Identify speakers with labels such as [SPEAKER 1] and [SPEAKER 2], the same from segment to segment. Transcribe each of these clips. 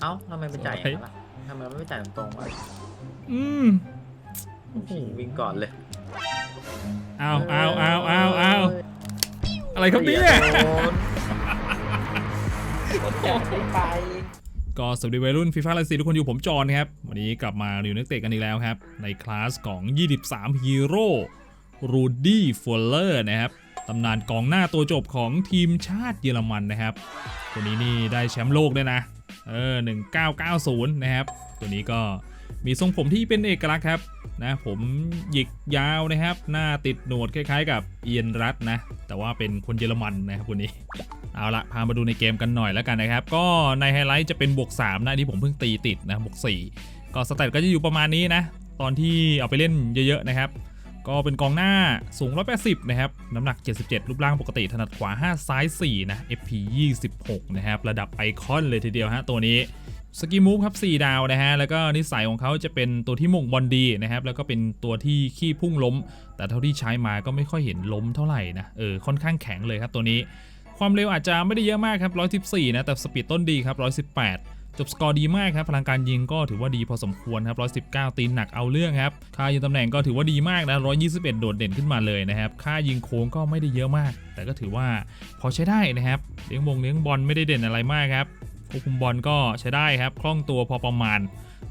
[SPEAKER 1] เอ้าทำไมไปจ่ายอย่างนั้นล่ะทำไมไม่ไปจ่ายตรงๆวะ
[SPEAKER 2] อืม
[SPEAKER 1] วิ่งก่อนเลย
[SPEAKER 2] เอาเอาเอาเอาเอาอะไรครับเนี่ย
[SPEAKER 1] อย่าให้ไป
[SPEAKER 2] ก็สวัสดีวัยรุ่นฟีฟ่าไลซีทุกคนอยู่ผมจอห์นครับ วันนี้กลับมารีวิวนักเตะกันอีกแล้วครับ ในคลาสของ 23 ฮีโร่รูดี้ฟัลเลอร์นะครับตำนานกองหน้าตัวจบของทีมชาติเยอรมันนะครับคนนี้นี่ได้แชมป์โลกด้วยนะ เออ1990 นะครับ ตัวนี้ก็มีทรงผมที่เป็นเอกลักษณ์ครับนะผมหยิกยาวนะครับ หน้าติดหนวดคล้ายๆ กับเอียนรัตนะ แต่ว่าเป็นคนเยอรมันนะครับคนนี้ เอาละพามาดูในเกมกันหน่อยแล้วกันนะครับ ก็ในไฮไลท์จะเป็นบวก3นะที่ผมเพิ่งตีติดนะบวก4ก็สแตทก็จะอยู่ประมาณนี้นะ ตอนที่เอาไปเล่นเยอะๆนะครับ ก็เป็นกองหน้าสูง 180 นะครับ น้ำหนัก 77 รูปร่างปกติถนัดขวา 5 ซ้าย 4 นะ FP 26 นะครับ ระดับไอคอนเลยทีเดียวฮะตัวนี้สกิมูฟครับ 4 ดาวนะฮะ แล้วก็นิสัยของเขาจะเป็นตัวที่หม่งบอลดีนะครับ แล้วก็เป็นตัวที่ขี้พุ่งล้ม แต่เท่าที่ใช้มาก็ไม่ค่อยเห็นล้มเท่าไหร่นะ เออ ค่อนข้างแข็งเลยครับตัวนี้ ความเร็วอาจจะไม่ได้เยอะมากครับ 114 นะ แต่สปีดต้นดีครับ 118 จบสกอร์ดีมากครับพลังการยิงก็ถือว่าดีพอสมควรครับ 119 ตีนหนักเอาเรื่องครับ ค่ายิงตำแหน่งก็ถือว่าดีมากนะ 121 โดดเด่นขึ้นมาเลยนะครับ ค่ายิงโค้งก็ไม่ได้เยอะมาก แต่ก็ถือว่าพอใช้ได้นะครับเลี้ยงบงเลี้ยงบอลไม่ได้เด่นอะไรมากครับควบคุมบอลก็ใช้ได้ครับคล่องตัวพอประมาณ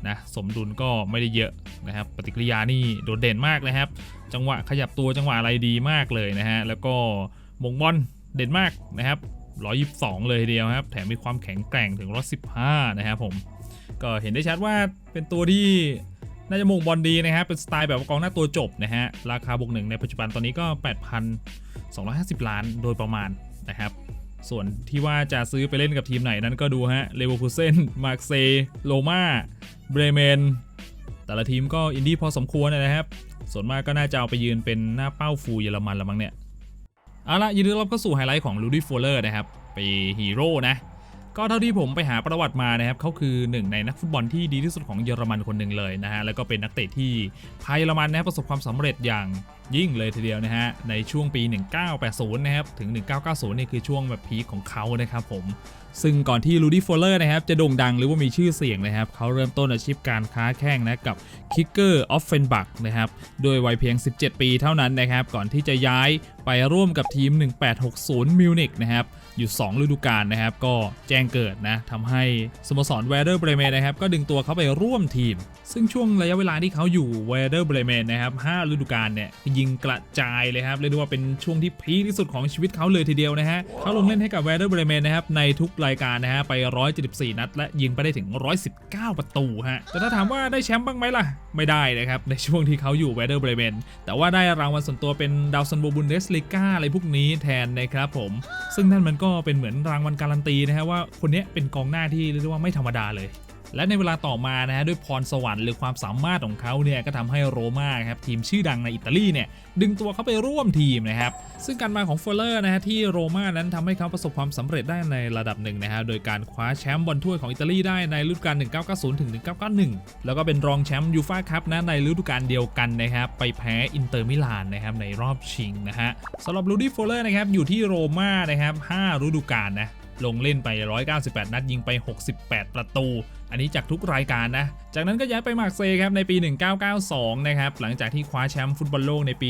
[SPEAKER 2] นะสมดุลก็ไม่ได้เยอะนะครับ ปฏิกิริยานี่โดดเด่นมากนะครับ จังหวะขยับตัวจังหวะอะไรดีมากเลยนะฮะแล้วก็มงบอลเด่นมากนะครับ 122 เลยทีเดียวครับ แถมมีความแข็งแกร่งถึง 115 นะครับผม ก็เห็นได้ชัดว่าเป็นตัวที่น่าจะมงบอลดีนะครับ เป็นสไตล์แบบกองหน้าตัวจบนะฮะ ราคาบวกหนึ่งในปัจจุบันตอนนี้ก็ 8,250 ล้านโดยประมาณนะครับ ส่วนที่ว่าจะซื้อไปเล่นกับทีมไหนนั้นก็ดูฮะ เลเวอร์คูเซน มาร์เซโลมาเบรเมน แต่ละทีมก็อินดี้พอสมควรนะครับ ส่วนมากก็น่าจะเอาไปยืนเป็นหน้าเป้าฟูลเยอรมันละมั้งเนี่ย เอาละยินดีต้อนรับเข้าสู่ไฮไลท์ของลูดี้ฟลเลอร์นะครับไปฮีโร่นะ ก็เท่าที่ผมไปหาประวัติมานะครับเขาคือหนึ่งในนักฟุตบอลที่ดีที่สุดของเยอรมันคนหนึ่งเลยนะฮะแล้วก็เป็นนักเตะที่พาเยอรมันนะครับประสบความสำเร็จอย่าง ยิ่งเลยทีเดียวนะฮะ ในช่วงปี 1980 นะครับ ถึง 1990 นี่คือช่วงแบบพีคของเขานะครับผม ซึ่งก่อนที่ลูดี้ฟลเลอร์นะครับ จะโด่งดังหรือว่ามีชื่อเสียงนะครับ เขาเริ่มต้นอาชีพการค้าแข่งนะกับคิกเกอร์ออฟเฟนบักนะครับ โดยวัยเพียง 17 ปีเท่านั้นนะครับ ก่อนที่จะย้ายไปร่วมกับทีม 1860 มิวนิกนะครับอยู่ 2 ฤดูกาลนะครับ ก็แจ้งเกิดนะทำให้สโมสรเวเดอร์เบรเมนนะครับ ก็ดึงตัวเขาไปร่วมทีม ซึ่งช่วงระยะเวลาที่เขาอยู่เวเดอร์เบรเมนนะครับ5ฤดูกาลเนี่ยยิงกระจายเลยครับเรียกได้ว่าเป็นช่วงที่พีคที่สุดของชีวิตเขาเลยทีเดียวนะฮะเขาลงเล่นให้กับเวเดอร์เบรเมนนะครับในทุกรายการนะฮะไป 174 นัด และยิงไปได้ถึง 119 ประตูฮะแต่ถ้าถามว่าได้แชมป์บ้างไหมล่ะ ไม่ได้นะครับในช่วงที่เขาอยู่เวเดอร์เบรเมนแต่ว่าได้รางวัลส่วนตัวเป็นดาวซันโบบุนเดสลิก้าอะไรพวกนี้แทนนะครับผม ซึ่งนั่นมันก็เป็นเหมือนรางวัลการันตีนะฮะว่าคนนี้เป็นกองหน้าที่เรียกได้ว่าไม่ธรรมดาเลย และในเวลาต่อมานะฮะด้วยพรสวรรค์หรือความสามารถของเขาเนี่ยก็ทำให้โรม่าครับทีมชื่อดังในอิตาลีเนี่ยดึงตัวเขาไปร่วมทีมนะครับซึ่งการมาของเฟลเลอร์นะฮะที่โรม่านั้นทำให้เขาประสบความสำเร็จได้ในระดับหนึ่งนะฮะโดยการคว้าแชมป์บอลถ้วยของอิตาลีได้ในฤดูกาล 1990 ถึง 1991 แล้วก็เป็นรองแชมป์ยูฟ่าคัพนะในฤดูกาลเดียวกันนะครับไปแพ้อินเตอร์มิลานนะครับในรอบชิงนะฮะสำหรับลูดี้โฟลเลอร์นะครับอยู่ที่โรม่านะครับ5ฤดูกาลนะลงเล่นไป 198 นัดยิงไป 68 ประตูอันนี้จากทุกรายการนะ จากนั้นก็ย้ายไปมาร์เซย์ครับในปี 1992 นะครับ หลังจากที่คว้าแชมป์ฟุตบอลโลกในปี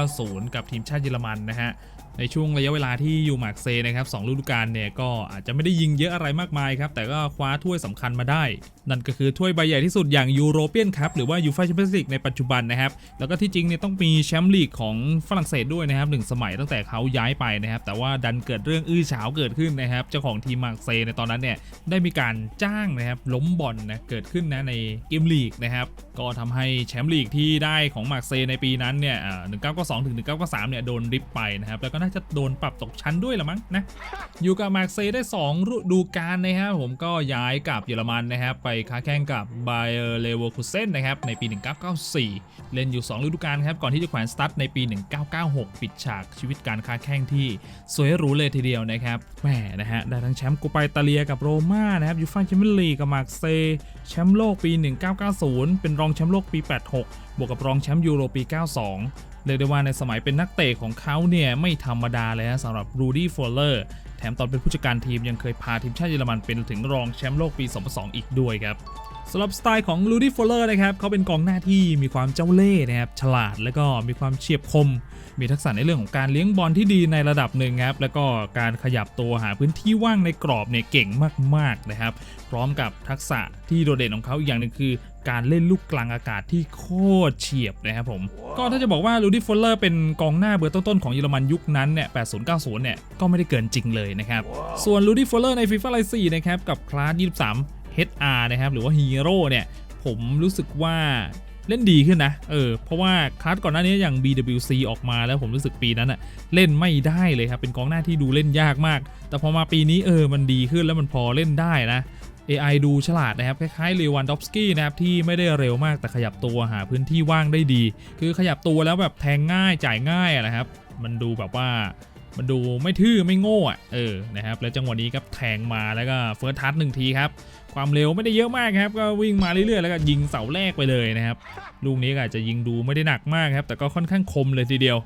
[SPEAKER 2] 1990 กับทีมชาติเยอรมันนะฮะ ในช่วงระยะเวลาที่อยู่มาร์เซย์นะครับสองฤดูกาลเนี่ยก็อาจจะไม่ได้ยิงเยอะอะไรมากมายครับ แต่ก็คว้าถ้วยสำคัญมาได้ นั่นก็คือถ้วยใบใหญ่ที่สุดอย่างยูโรเปียนคัพหรือว่ายูฟ่าแชมเปี้ยนส์ลีกในปัจจุบันนะครับ แล้วก็ที่จริงเนี่ยต้องมีแชมป์ลีกของฝรั่งเศสด้วยนะครับหนึ่งสมัยตั้งแต่เขาย้ายไปนะครับ แต่ว่าดันเกิดเรื่องอื้อฉาวเกิดขึ้นนะครับ เจ้าของทีมมาร์เซย์ในตอนนั้นเนี่ยได้มีการจ้างนะครับล้มบอลนะเกิดขึ้นนะในเกมลีกนะครับก็ทำให้แชมป์ลีกที่ได้ของมาร์เซย์ในปีนั้นเนี่ยอ่า1992ถึง1993เนี่ยโดนริบไปนะครับแล้วก็น่าจะโดนปรับตกชั้นด้วยละมั้งนะอยู่กับมาร์เซย์ได้ 2 ฤดูกาลนะครับผมก็ย้ายกับเยอรมันนะครับไปค้าแข่งกับไบเออร์เลเวอร์คูเซนนะครับในปี 1994 เล่นอยู่ 2 ฤดูกาลครับก่อนที่จะแขวนสตั๊ดในปี 1996 ปิดฉากชีวิตการค้าแข่งที่สวยหรูเลยทีเดียวนะครับแหมนะฮะได้ทั้งแชมป์กปาอิตาเลียกับโรม่านะครับยูฟ่าแชมเปี้ยนลีกกับมาากเซ แชมป์โลกปี 1990 เป็นรองแชมป์โลกปี 86 บวกกับรองแชมป์ยูโรปี 92 เรียกได้ว่าในสมัยเป็นนักเตะของเขาเนี่ย ไม่ธรรมดาเลยนะสำหรับรูดี้ฟอลเลอร์ แถมตอนเป็นผู้จัดการทีมยังเคยพาทีมชาติเยอรมันเป็นถึงรองแชมป์โลกปี 2002 อีกด้วยครับ สำหรับสไตล์ของลูดี้ฟลเลอร์นะครับเขาเป็นกองหน้าที่มีความเจ้าเล่ห์นะครับฉลาดแล้วก็มีความเฉียบคม มีทักษะในเรื่องของการเลี้ยงบอลที่ดีในระดับหนึ่งครับแล้วก็การขยับตัวหาพื้นที่ว่างในกรอบเนี่ยเก่งมากๆนะครับ พร้อมกับทักษะที่โดดเด่นของเขาอีกอย่างหนึ่งคือ การเล่นลูกกลางอากาศที่โคตรเฉียบนะครับผม ก็ถ้าจะบอกว่าลูดี้ฟลเลอร์เป็นกองหน้าเบอร์ต้นๆของเยอรมันยุคนั้นเนี่ย 80-90 เนี่ยก็ไม่ได้เกินจริงเลยนะครับ ส่วนลูดี้ฟลเลอร์ใน FIFA ไลซีนะครับกับคลาส 23 HR นะครับหรือว่าฮีโร่เนี่ยผมรู้สึกว่าเล่นดีขึ้นนะ เออ เพราะว่าคลาสก่อนหน้านี้อย่าง BWC ออกมาแล้วผมรู้สึกปีนั้นอะเล่นไม่ได้เลยครับ เป็นกองหน้าที่ดูเล่นยากมาก แต่พอมาปีนี้เออ มันดีขึ้นแล้วมันพอเล่นได้นะ AI ดูฉลาดนะครับ คล้ายๆเลวันดอฟสกี้นะครับ ที่ไม่ได้เร็วมากแต่ขยับตัวหาพื้นที่ว่างได้ดี คือขยับตัวแล้วแบบแทงง่ายจ่ายง่ายนะครับ มันดูแบบว่า มันดูไม่ทื่อไม่โง่อะเออนะครับแล้วจังหวะนี้ครับแทงมาแล้วก็เฟิร์สทัชหนึ่งทีครับความเร็วไม่ได้เยอะมากครับ ก็วิ่งมาเรื่อยๆแล้วก็ยิงเสาแรกไปเลยนะครับลูกนี้อาจจะยิงดูไม่ได้หนักมากครับ แต่ก็ค่อนข้างคมเลยทีเดียว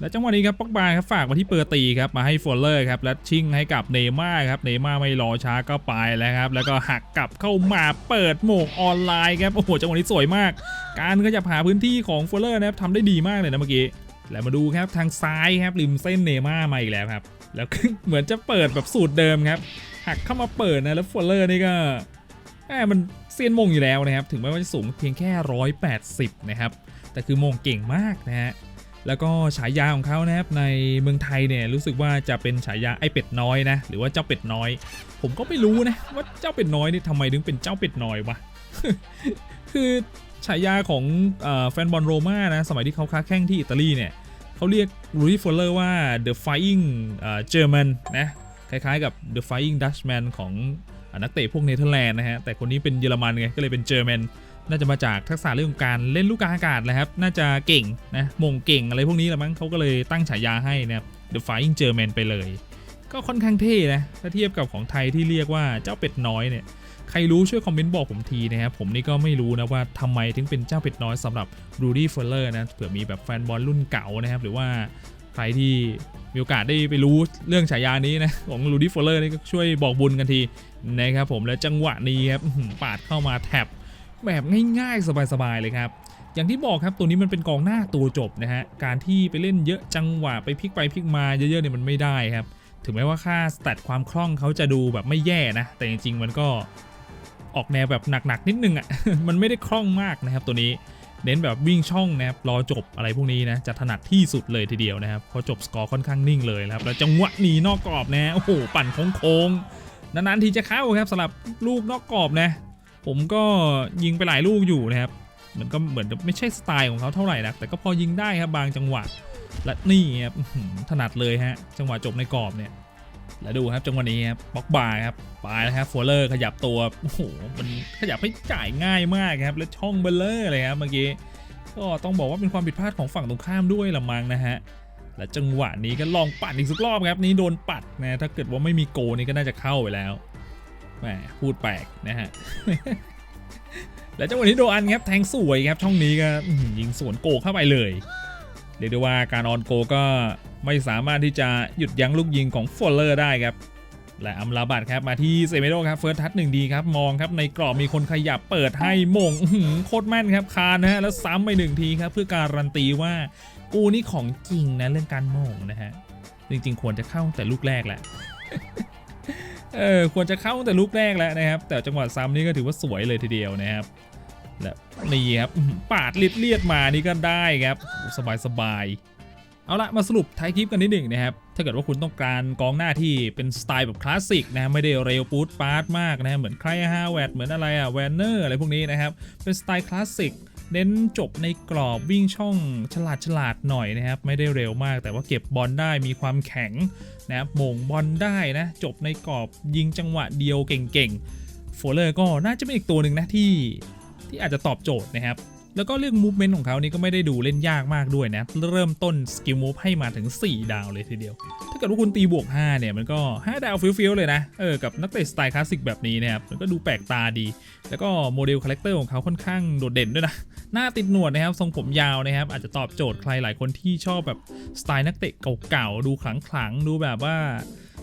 [SPEAKER 2] และจังหวะนี้ครับปอกบาครับฝากมาที่เปอร์ตีครับมาให้ฟอลเลอร์ครับและชิงให้กับเนม่าครับเนม่าไม่รอช้าก็ไปแล้วครับ แล้วก็หักกลับเข้ามาเปิดโหมกออนไลน์ครับโอ้โหจังหวะนี้สวยมาก การขยับหาพื้นที่ของฟอลเลอร์นะครับทำได้ดีมากเลยนะเมื่อกี้ แล้วมาดูครับทางซ้ายครับริมเส้นเนม่ามาอีกแล้วครับ แล้วเหมือนจะเปิดแบบสูตรเดิมครับหักเข้ามาเปิดนะแล้วฟอลเลอร์นี่ก็แหมมันเซียนมงอยู่แล้วนะครับ ถึงแม้ว่าจะสูงเพียงแค่ 180 นะครับ แต่คือมงเก่งมากนะฮะแล้วก็ฉายาของเขานะครับในเมืองไทยเนี่ยรู้สึกว่าจะเป็นฉายาไอเป็ดน้อยนะ หรือว่าเจ้าเป็ดน้อย ผมก็ไม่รู้นะว่าเจ้าเป็ดน้อยนี่ทำไมถึงเป็นเจ้าเป็ดน้อยวะคือ ฉายาของอแฟนบอลโรม่านะสมัยที่เขาค้าแข่งที่อิตาลีเนี่ยเขาเรียกรูดี้ฟอลเลอร์ว่า The Flying เอ่อ German นะคล้ายๆกับ The Flying Dutchman ของอนักเตะพวกเนเธอร์แลนด์นะฮะแต่คนนี้เป็นเยอรมันไงก็เลยเป็นเจอร์แมนน่าจะมาจากทักษะเรื่องการเล่นลูกกลางอากาศแหละครับ น่าจะเก่งนะมงเก่งอะไรพวกนี้แหละมั้งเขาก็เลยตั้งฉายาให้นะครับ The Flying German ไปเลย ก็ค่อนข้างเท่นะ ถ้าเทียบกับของไทยที่เรียกว่าเจ้าเป็ดน้อยเนี่ย ใครรู้ช่วยคอมเมนต์บอกผมทีนะครับผมนี่ก็ไม่รู้นะว่าทำไมถึงเป็นเจ้าเป็ดน้อยสำหรับ Rudy f u l l e r นะเผื่อมีแบบแฟนบอลรุ่นเก่านะครับหรือว่าใครที่มีโอกาสได้ไปรู้เรื่องฉายานี้นะของ Rudy f u l l e r นี่ก็ช่วยบอกบุญกันทีนะครับผมและจังหวะนี้ครับปาดเข้ามาแท็บแบบง่ายๆ สบายๆเลยครับอย่างที่บอกครับตัวนี้มันเป็นกองหน้าตัวจบนะฮะการที่ไปเล่นเยอะจังหวะไปพลิกไปพลิกมาเยอะๆเนี่ยมันไม่ได้ครับ ถึงแม้ว่าค่าสแตทความคล่องเขาจะดูแบบไม่แย่นะ แต่จริงๆมันก็ ออกแนวแบบหนักๆนิดนึงอะ่ะ มันไม่ได้คล่องมากนะครับตัวนี้ เน้นแบบวิ่งช่องนะครับรอจบอะไรพวกนี้นะจะถนัดที่สุดเลยทีเดียวนะครับพอจบสกอร์ค่อนข้างนิ่งเลยนะครับแล้วจังหวะหนีนอกกรอบนะโอ้โหปั่นโค้งๆนานๆทีจะเข้าครับสำหรับลูกนอกกรอบนะ ผมก็ยิงไปหลายลูกอยู่นะครับมันก็เหมือนไม่ใช่สไตล์ของเขาเท่าไหร่นักแต่ก็พอยิงได้ครับบางจังหวะและนี่ครับถนัดเลยฮะจังหวะจบในกรอบเนี่ย แล้วดูครับจังหวะนี้ครับบล็อกบาร์ครับไปแล้วครับโฟลเลอร์ขยับตัวโอ้โหมันขยับให้จ่ายง่ายมากครับ และช่องเบลเลอร์เลยครับเมื่อกี้ก็ต้องบอกว่าเป็นความผิดพลาดของฝั่งตรงข้ามด้วยละมังนะฮะและจังหวะนี้ก็ลองปัดอีกสักรอบครับนี้โดนปัดนะถ้าเกิดว่าไม่มีโกนี่ก็น่าจะเข้าไปแล้วแหมพูดแปลกนะฮะและจังหวะนี้โดอันครับแทงสวยครับช่องนี้ก็ยิงสวนโกเข้าไปเลยเรียกได้ว่าการออนโกก็ ไม่สามารถที่จะหยุดยั้งลูกยิงของฟอลเลอร์ได้ครับและอัมลาบัตครับมาที่เซเมโดครับเฟิร์สทัชหนึ่งดีครับมองครับในกรอบมีคนขยับเปิดให้มงโคตรแม่นครับคานนะฮะแล้วซ้ำไปหนึ่งทีครับเพื่อการันตีว่ากูนี่ของจริงนะเรื่องการมงนะฮะจริงๆ ควรจะเข้าตั้งแต่ลูกแรกแหละเออควรจะเข้าตั้งแต่ลูกแรกแล้วนะครับ แต่จังหวะซ้ำนี่ก็ถือว่าสวยเลยทีเดียวนะครับและนี่ครับปาดเลียดเลียดมานี่ก็ได้ครับสบายสบาย เอาละมาสรุปท้ายคลิปกันนิดหนึ่งนะครับ ถ้าเกิดว่าคุณต้องการกองหน้าที่เป็นสไตล์แบบคลาสสิกนะไม่ได้เร็วปูดปาร์ตมากนะเหมือนใครฮาแวดเหมือนอะไรอะแวนเนอร์อะไรพวกนี้นะครับ เป็นสไตล์คลาสสิกเน้นจบในกรอบวิ่งช่องฉลาดฉลาดหน่อยนะครับ ไม่ได้เร็วมาก แต่ว่าเก็บบอลได้มีความแข็งนะครับมงบอลได้นะ จบในกรอบยิงจังหวะเดียวเก่งๆโฟเลอร์ก็น่าจะเป็นอีกตัวหนึ่งนะที่ที่อาจจะตอบโจทย์นะครับ แล้วก็เรื่องมูฟเมนต์ของเขานี่ก็ไม่ได้ดูเล่นยากมากด้วยนะ เริ่มต้นสกิลมูฟให้มาถึง 4 ดาวเลยทีเดียว ถ้าเกิดว่าคุณตีบวก 5 เนี่ย มันก็ 5 ดาวฟิลๆเลยนะ เออ กับนักเตะสไตล์คลาสสิกแบบนี้นะครับ มันก็ดูแปลกตาดี แล้วก็โมเดลคาแรคเตอร์ของเขาค่อนข้างโดดเด่นด้วยนะ หน้าติดหนวดนะครับ ทรงผมยาวนะครับ อาจจะตอบโจทย์ใครหลายคนที่ชอบแบบสไตล์นักเตะเก่าๆ ดูขลังๆ ดูแบบว่า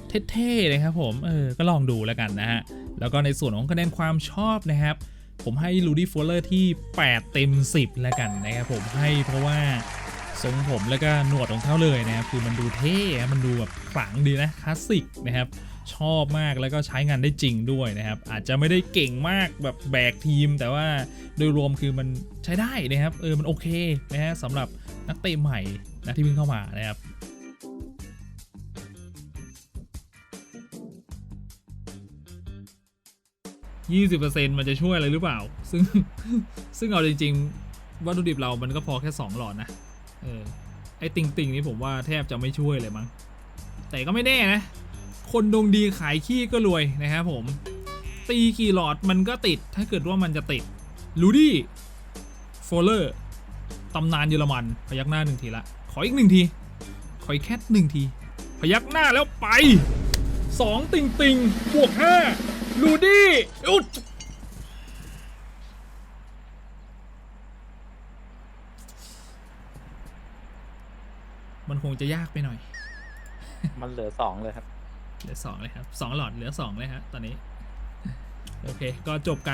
[SPEAKER 2] เเท่ๆนะครับผม เออ ก็ลองดูแล้วกันนะฮะ แล้วก็ในส่วนของคะแนนความชอบนะครับ ผมให้ลูดี้ฟลเลอร์ที่ 8 เต็ม 10 แล้วกันนะครับผมให้เพราะว่าทรงผมแล้วก็หนวดของเขาเลยนะครับคือมันดูเท่มันดูแบบขลังดีนะคลาสสิกนะครับชอบมากแล้วก็ใช้งานได้จริงด้วยนะครับ อาจจะไม่ได้เก่งมากแบบแบกทีม แต่ว่าโดยรวมคือมันใช้ได้นะครับ เออมันโอเคนะฮะสำหรับนักเตะใหม่นะที่เพิ่งเข้ามานะครับ 20%มันจะช่วยอะไรหรือเปล่า ซึ่งซึ่งเอาจริงๆวัตถุดิบเรามันก็พอแค่ 2 หลอดนะ เออ ไอติงติงนี่ผมว่าแทบจะไม่ช่วยเลยมั้ง แต่ก็ไม่แน่นะ คนดวงดีขายขี้ก็รวยนะครับผม ตีกี่หลอดมันก็ติด ถ้าเกิดว่ามันจะติด ลูดี้โฟลเลอร์ตำนานเยอรมัน พยักหน้าหนึ่งทีละ ขออีกหนึ่งที ขออีกแค่หนึ่งที พยักหน้าแล้วไปสองติงติงบวกห้า ลูดี้อุดมันคงจะยากไปหน่อย
[SPEAKER 1] มันเหลือสองเลยครับ
[SPEAKER 2] เหลือสองเลยครับสองหลอดเหลือสองเลยฮะตอนนี้ โอเค ก็จบการ